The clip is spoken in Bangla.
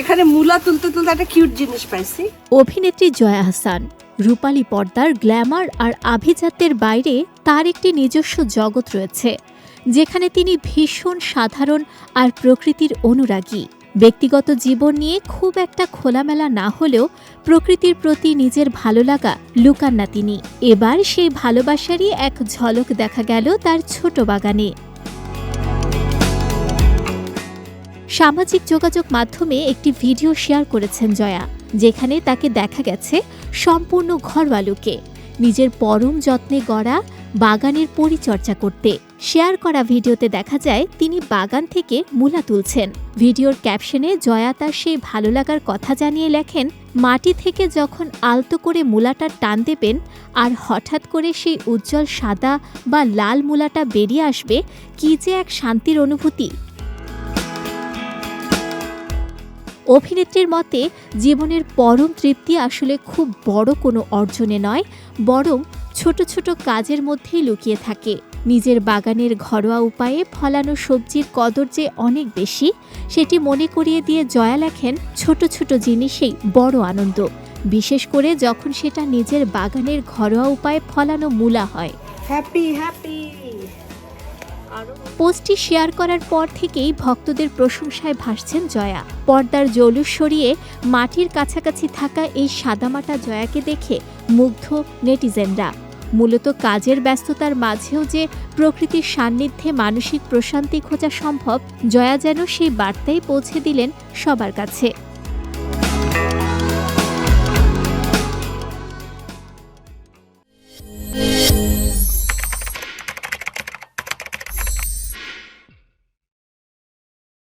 এখানে মূলা তুলতে তুলতে একটা কিউট জিনিস পাইছি। অভিনেত্রী জয়া হাসান, রূপালী পর্দার গ্ল্যামার আর আভিজাত্যের বাইরে তার একটি নিজস্ব জগৎ রয়েছে, যেখানে তিনি ভীষণ সাধারণ আর প্রকৃতির অনুরাগী। ব্যক্তিগত জীবন নিয়ে খুব একটা খোলামেলা না হলেও প্রকৃতির প্রতি নিজের ভালো লাগা লুকান না তিনি। এবার সেই ভালোবাসারই এক ঝলক দেখা গেল তার ছোট বাগানে। সামাজিক যোগাযোগ মাধ্যমে একটি ভিডিও শেয়ার করেছেন জয়া, যেখানে তাকে দেখা গেছে সম্পূর্ণ ঘরোয়া লুকে নিজের পরম যত্নে গড়া বাগানের পরিচর্যা করতে। শেয়ার করা ভিডিওতে দেখা যায়, তিনি বাগান থেকে মূলা তুলছেন। ভিডিওর ক্যাপশনে জয়া তার সেই ভালো লাগার কথা জানিয়ে লেখেন, মাটি থেকে যখন আলতো করে মূলাটা টান দেবেন, আর হঠাৎ করে সেই উজ্জ্বল সাদা বা লাল মূলাটা বেরিয়ে আসবে, কী যে এক শান্তির অনুভূতি। অভিনেত্রীর মতে, জীবনের পরম তৃপ্তি আসলে খুব বড় কোনো অর্জনে নয়, বরং ছোট ছোট কাজের মধ্যেই লুকিয়ে থাকে। নিজের বাগানের ঘরোয়া উপায়ে ফলানো সবজির কদর যে অনেক বেশি, সেটি মনে করিয়ে দিয়ে জয়া লেখেন ছোট ছোট জিনিসেই বড় আনন্দ। বিশেষ করে যখন সেটা নিজের বাগানের ঘরোয়া উপায়ে ফলানো মূলা হয়। Happy happy. পোস্টটি শেয়ার করার পর থেকেই ভক্তদের প্রশংসায় ভাসছেন জয়া। পর্দার জৌলুস সরিয়ে মাটির কাছাকাছি থাকা এই সাদামাটা জয়াকে দেখে মুগ্ধ নেটিজেনরা। মূলত কাজের ব্যস্ততার মাঝেও যে প্রকৃতির সান্নিধ্যে মানসিক প্রশান্তি খোঁজা সম্ভব, জয়া যেন সেই বার্তাই পৌঁছে দিলেন সবার কাছে।